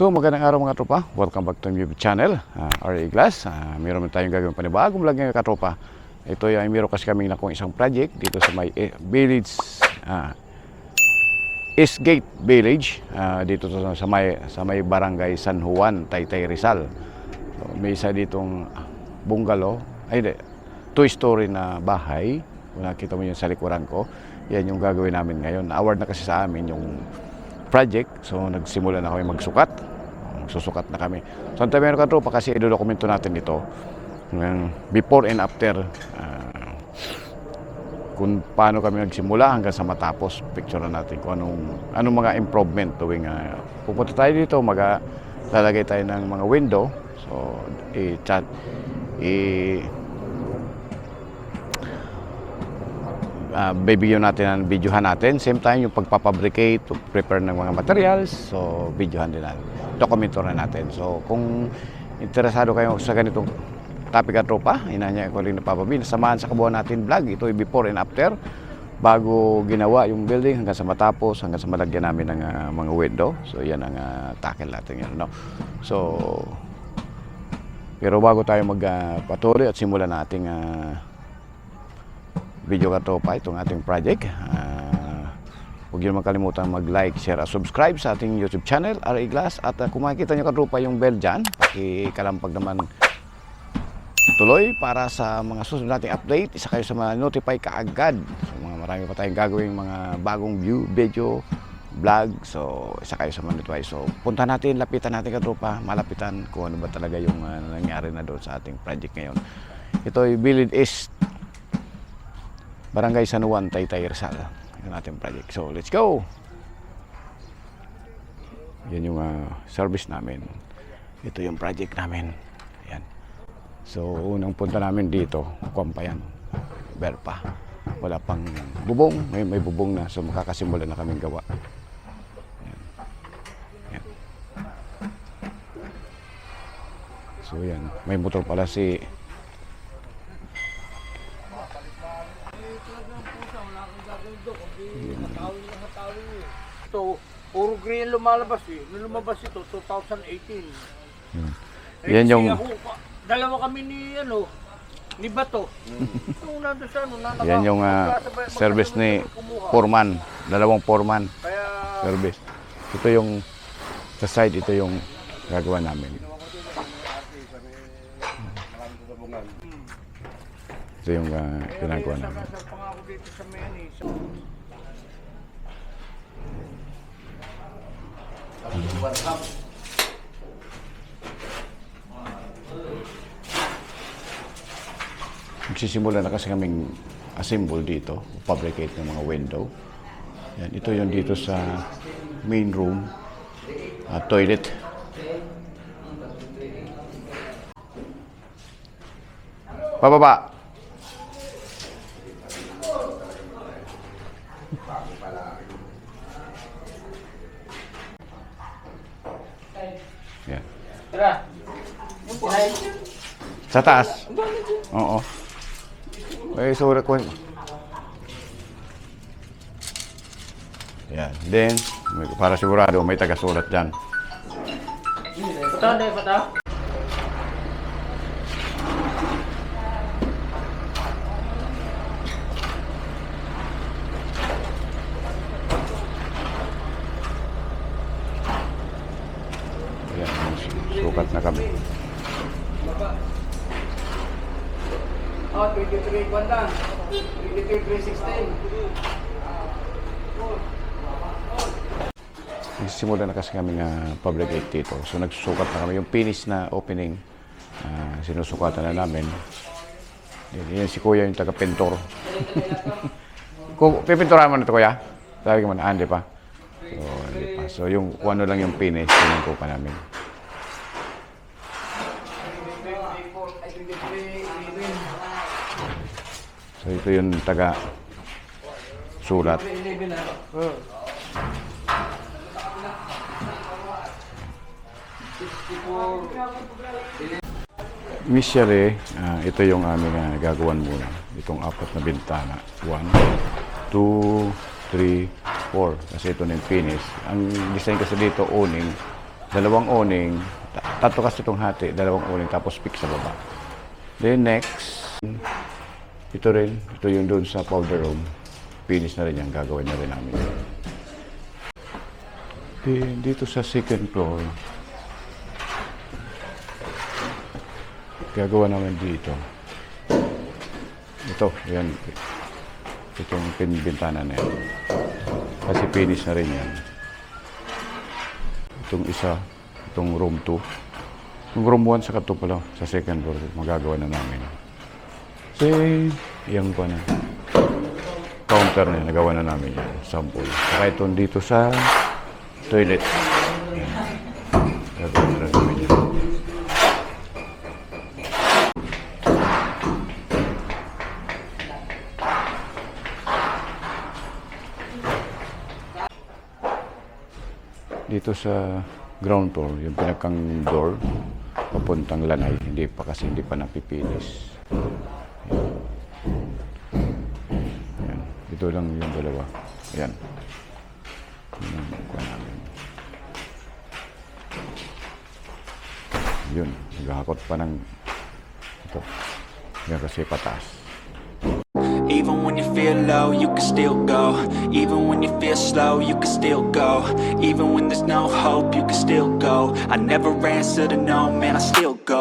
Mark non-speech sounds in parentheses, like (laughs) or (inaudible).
So magandang araw mga tropa, welcome back to my YouTube channel, uh, RA Glass. Uh, meron tayong gagawin panibagong vlog ngayon katropa. Ito ay meron kasi kami nakong isang project dito sa may eh, village, uh, Eastgate Village, uh, dito sa, sa, may, sa may barangay San Juan, Taytay Rizal. So, may isa ditong bungalow, ay hindi, two-story na bahay. Kung nakita mo yun sa likuran ko, yan yung gagawin namin ngayon. Award na kasi sa amin yung project. So nagsimula na kami magsukat. Susukat na kami. Meron ka tropa kasi idodokumento natin ito. Yung before and after. ah, kung paano kami nagsimula hanggang sa matapos. Picture na natin kung anong, anong mga improvement tuwing ah, pupunta tayo dito. Mag, lalagay tayo ng mga window. So i-chat i uh, bibigyan natin ng videohan natin. Same time, yung pagpapabricate, prepare ng mga materials. So, videohan din natin. Dokumento na natin. So, kung interesado kayo sa ganitong topic at tropa, inanya ko rin napapabin. Samahan sa kabuuan natin vlog. Ito ay before and after. Bago ginawa yung building hanggang sa matapos, hanggang sa malagyan namin ng ah, mga window. So, yan ang uh, tackle natin. Yan, no? So, pero bago tayo magpatuloy at simulan nating ah, video ka tropa itong ating project. Uh, huwag niyo makalimutan mag-like, share at subscribe sa ating YouTube channel, RA Glass. At uh, kung makikita niyo ka tropa yung bell dyan, pakikalampag naman tuloy para sa mga susunod nating update. Isa kayo sa mga notify kaagad. So, mga marami pa tayong gagawing mga bagong view, video, vlog. So, isa kayo sa mga notify. So, punta natin, lapitan natin ka tropa, malapitan kung ano ba talaga yung uh, nangyari na doon sa ating project ngayon. Ito ay Village East Barangay San Juan, Taytay Rizal. Yung ating project. So, let's go! Yan yung ah, service namin. Ito yung project namin. Yan. So, unang punta namin dito, kuwan pa yan. Berpa. Wala pang bubong. May, may bubong na. So, makakasimula na kaming gawa. Yan. Yan. So, yan. May motor pala si Ito, puro green lumalabas eh. Nung lumabas ito, 2018. Eh, Yan kasi yung- ako, pa- dalawa kami ni, ano, ni Bato. Nung nandun siya, nung nanaka, Yan yung ah, magkasabay- service ni kumuha. foreman, dalawang foreman Kaya, service. Ito yung sa side ito yung gagawa namin. Ito yung ah, ginagawa namin. sakasal pa nga ako dito sa may, ano, eh, sa- Magsisimula na kasi kaming assemble dito, fabricate ng mga window. Yan, ito yung dito sa main room, ah, toilet. Pababa. Tara. Sa taas? Oo. May surat ko. Yan. Then, para sigurado, may taga-sulat dyan. Ito, hindi pa ito? Yan. Sukat na kami. Oh, 23 kwan lang. 23, 316. Nagsisimula na kasi kami nga fabricate dito. So, nagsusukat na kami. Yung finish na opening, ah, sinusukatan na namin. Yan, yan si Kuya yung taga-pintor. (laughs) Pipinturahan mo na ito, Kuya? Sabi ko mo na, ah, hindi pa. So, hindi pa. So, yung kung ano lang yung finish, yun ko pa namin. 23, ay 23, 11. So, ito yung taga sulat. 11 na. Initially, ah, ito yung aming uh, gagawan muna. Itong apat na bintana. One, two, three, four. Kasi ito na yung finish. Ang design kasi dito, owning, dalawang awning, ta- tatlo kasi itong hati, dalawang awning, tapos pick sa baba. Then next, ito rin, ito yung doon sa powder room. Finish na rin yan, gagawin na rin namin. Dito sa second floor, gagawa namin dito. Ito, yan. Itong pinbintana na yan. Kasi finish na rin yan. Itong isa, itong room 2. Yung room 1 sa kato pala, sa second floor, magagawa na namin. Kasi, yung pa na. Counter na, nagawa na namin yan. Sample. Saka itong dito sa toilet. Yan. Gagawin na namin yan. dito sa ground floor, yung pinakang door, papuntang lanay, hindi pa kasi hindi pa napipinis. Ito lang yung dalawa. Ayan. Yun ang kuha namin. Yun. Naghahakot pa ng ito. Yan kasi patas. Even when you feel low, you can still go. Even when you feel slow, you can still go. Even when there's no hope, you can still go. I never answer to no, man, I still. Go,